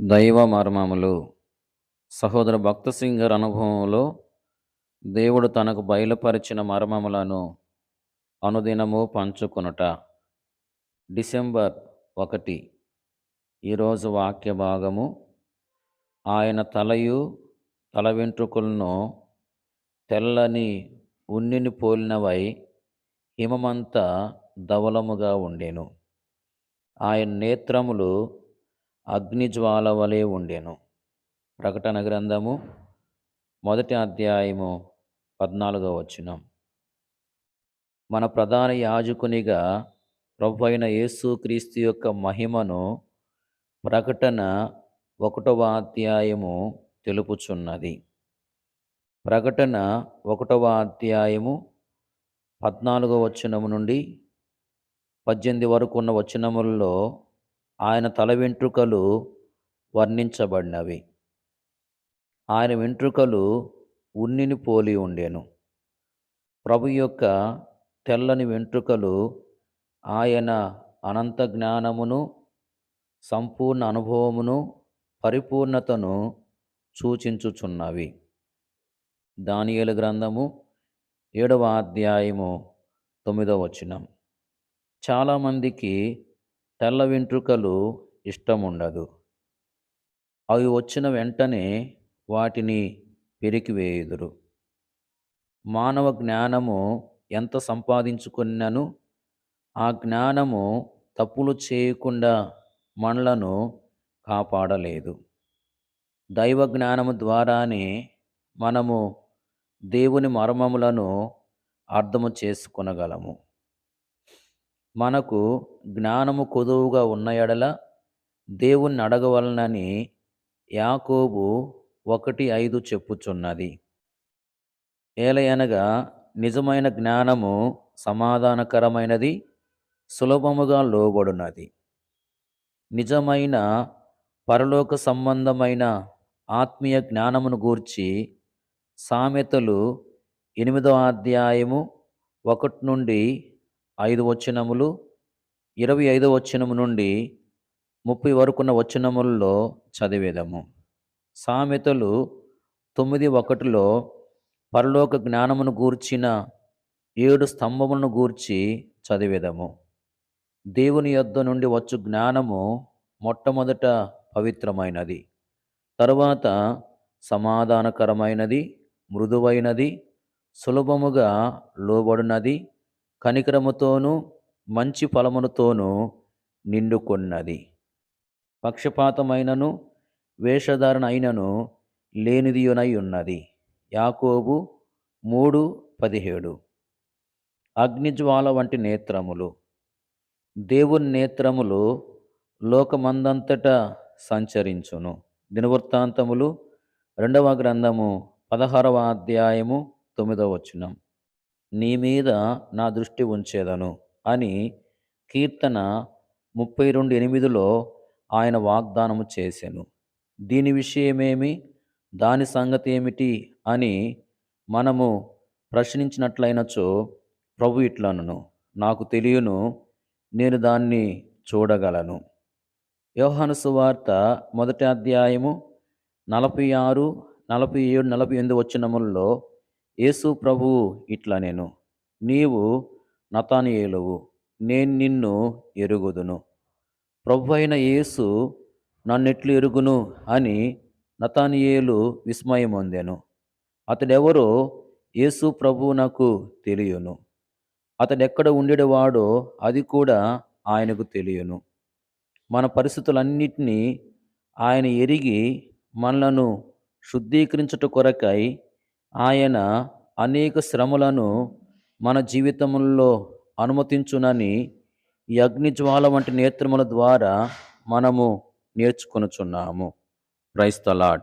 దైవ మర్మములు. సహోదర భక్త సింగ్ గారి అనుభవంలో దేవుడు తనకు బయలుపరిచిన మర్మములను అనుదినము పంచుకొనుట. డిసెంబర్ ఒకటి ఈరోజు వాక్య భాగము. ఆయన తలయు తల వెంట్రుకలను తెల్లని ఉన్నిని పోలినవై హిమమంతా ధవలముగా ఉండెను. ఆయన నేత్రములు అగ్నిజ్వాల వలె ఉండెను. ప్రకటన గ్రంథము మొదటి అధ్యాయము పద్నాలుగో వచనం. మన ప్రధాన యాజకునిగా ప్రభు అయిన యేసుక్రీస్తు యొక్క మహిమను ప్రకటన ఒకటవ అధ్యాయము తెలుపుచున్నది. ప్రకటన ఒకటవ అధ్యాయము పద్నాలుగో వచనము నుండి పద్దెనిమిది వరకు ఉన్న వచనములలో ఆయన తల వెంట్రుకలు వర్ణించబడినవి. ఆయన వెంట్రుకలు ఉన్నిని పోలి ఉండెను. ప్రభు యొక్క తెల్లని వెంట్రుకలు ఆయన అనంత జ్ఞానమును సంపూర్ణ అనుభవమును పరిపూర్ణతను సూచించుచున్నవి. దానియలు గ్రంథము ఏడవ అధ్యాయము తొమ్మిదవ వచనం. చాలామందికి తెల్ల వెంట్రుకలు ఇష్టం ఉండదు అవి వచ్చిన వెంటనే వాటిని పెరికివేయుదురు. మానవ జ్ఞానము ఎంత సంపాదించుకున్నను ఆ జ్ఞానము తప్పులు చేయకుండా మనలను కాపాడలేదు. దైవ జ్ఞానము ద్వారానే మనము దేవుని మర్మములను అర్థము చేసుకొనగలము. మనకు జ్ఞానము కొదువుగా ఉన్న ఎడల దేవుణ్ణి అడగవలనని యాకోబు ఒకటి ఐదు చెప్పుచున్నది. ఏలయనగా నిజమైన జ్ఞానము సమాధానకరమైనది సులభముగా లోబడునది. నిజమైన పరలోక సంబంధమైన ఆత్మీయ జ్ఞానమును గూర్చి సామెతలు ఎనిమిదో అధ్యాయము ఒకటి నుండి ఐదు వచనములు ఇరవై ఐదో వచనము నుండి ముప్పై వరకున్న వచనములలో చదివేదము. సామెతలు తొమ్మిది ఒకటిలో పరలోక జ్ఞానమును గూర్చిన ఏడు స్తంభములను గూర్చి చదివేదము. దేవుని యొద్ద నుండి వచ్చు జ్ఞానము మొట్టమొదట పవిత్రమైనది. తరువాత సమాధానకరమైనది మృదువైనది సులభముగా లోబడినది కనికరముతోనూ మంచి ఫలములతోనూ నిండుకొన్నది పక్షపాతమైనను వేషధారణ అయినను లేనిదియునై ఉన్నది. యాకోబు మూడు పదిహేడు. అగ్నిజ్వాల వంటి నేత్రములు. దేవుని నేత్రములు లోకమందంతటా సంచరించును. దినవృత్తాంతములు రెండవ గ్రంథము పదహారవ అధ్యాయము తొమ్మిదవ వచనం. నీ మీద నా దృష్టి ఉంచేదను అని కీర్తన ముప్పై రెండు ఎనిమిదిలో ఆయన వాగ్దానము చేసెను. దీని విషయమేమి? దాని సంగతి ఏమిటి అని మనము ప్రశ్నించినట్లయినచో ప్రభు ఇట్లనను నాకు తెలియను నేను దాన్ని చూడగలను. యోహాను సువార్త మొదటి అధ్యాయము నలభై ఆరు నలభై ఏడు నలభై ఎనిమిది వచ్చినములలో యేసు ప్రభువు ఇట్లా నేను. నీవు నతానియేలువు. నేను నిన్ను ఎరుగుదును. ప్రభు అయిన యేసు నన్నెట్లు ఎరుగును అని నతానియేలు విస్మయం పొందాను. అతడెవరో యేసు ప్రభువు నాకు తెలియను. అతడెక్కడ ఉండేవాడో అది కూడా ఆయనకు తెలియను. మన పరిస్థితులన్నిటినీ ఆయన ఎరిగి మనలను శుద్ధీకరించుట కొరకై ఆయన అనేక శ్రమలను మన జీవితంలో అనుమతించునని ఈ అగ్నిజ్వాల వంటి నేత్రముల ద్వారా మనము నేర్చుకొనుచున్నాము. క్రైస్తలాడ్